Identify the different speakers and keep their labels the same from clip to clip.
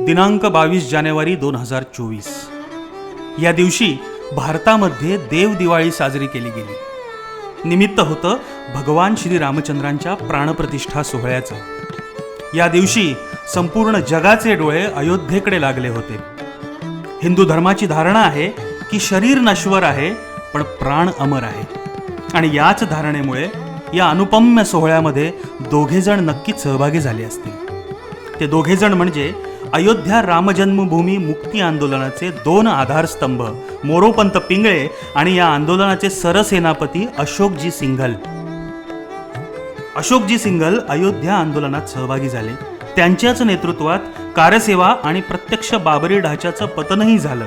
Speaker 1: दिनांक बावीस जानेवारी दोन हजार चोवीस. या दिवशी भारतामध्ये देव दिवाळी साजरी केली गेली. निमित्त होतं भगवान श्री रामचंद्रांच्या प्राणप्रतिष्ठा सोहळ्याचं. या दिवशी संपूर्ण जगाचे डोळे अयोध्येकडे लागले होते. हिंदू धर्माची धारणा आहे की शरीर नश्वर आहे पण प्राण अमर आहे. आणि याच धारणेमुळे या अनुपम्य सोहळ्यामध्ये दोघेजण नक्कीच सहभागी झाले असतील. ते दोघेजण म्हणजे अयोध्या रामजन्मभूमी मुक्ती आंदोलनाचे दोन आधारस्तंभ मोरोपंत पिंगळे आणि या आंदोलनाचे सरसेनापती अशोकजी सिंघल. अशोकजी सिंघल अयोध्या आंदोलनात सहभागी झाले. त्यांच्याच नेतृत्वात कारसेवा आणि प्रत्यक्ष बाबरी ढाच्याचं पतनही झालं.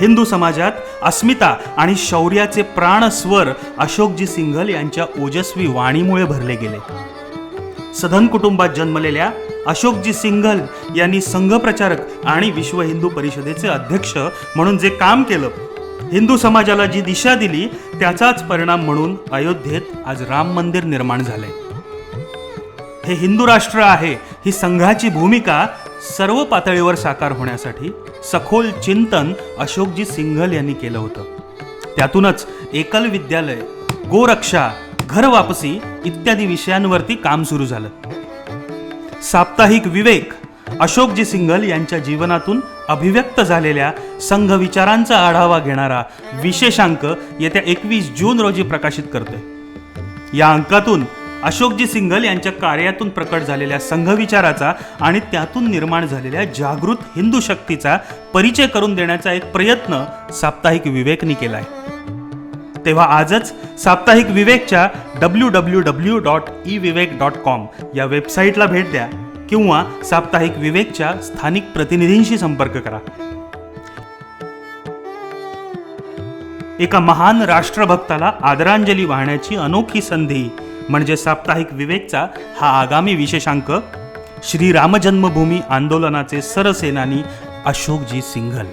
Speaker 1: हिंदू समाजात अस्मिता आणि शौर्याचे प्राणस्वर अशोकजी सिंघल यांच्या ओजस्वी वाणीमुळे भरले गेले. सधन कुटुंबात जन्मलेल्या अशोकजी सिंघल यांनी संघप्रचारक आणि विश्व हिंदू परिषदेचे अध्यक्ष म्हणून जे काम केलं हिंदू समाजाला जी दिशा दिली त्याचाच परिणाम म्हणून अयोध्येत आज राम मंदिर निर्माण झाले हे हिंदू राष्ट्र आहे ही संघाची भूमिका सर्व पातळीवर साकार होण्यासाठी सखोल चिंतन अशोकजी सिंघल यांनी केलं होतं. त्यातूनच एकल विद्यालय गोरक्षा घर वापसी इत्यादी विषयांवरती काम सुरू झालं. साप्ताहिक विवेक अशोकजी सिंघल यांच्या जीवनातून अभिव्यक्त झालेल्या संघ विचारांचा आढावा घेणारा विशेषांक येत्या एकवीस जून रोजी प्रकाशित करतोय. या अंकातून अशोकजी सिंघल यांच्या कार्यातून प्रकट झालेल्या संघविचाराचा आणि त्यातून निर्माण झालेल्या जागृत हिंदू शक्तीचा परिचय करून देण्याचा एक प्रयत्न साप्ताहिक विवेकनी आहे तेव्हा आजच साप्ताहिक विवेकच्या W W W dot e Vivek dot com या वेबसाईटला भेट द्या किंवा साप्ताहिक विवेकच्या स्थानिक प्रतिनिधींशी संपर्क करा. एका महान राष्ट्रभक्ताला आदरांजली वाहण्याची अनोखी संधी म्हणजे साप्ताहिक विवेकचा हा आगामी विशेषांक श्री रामजन्मभूमी आंदोलनाचे सरसेनानी अशोकजी सिंघल.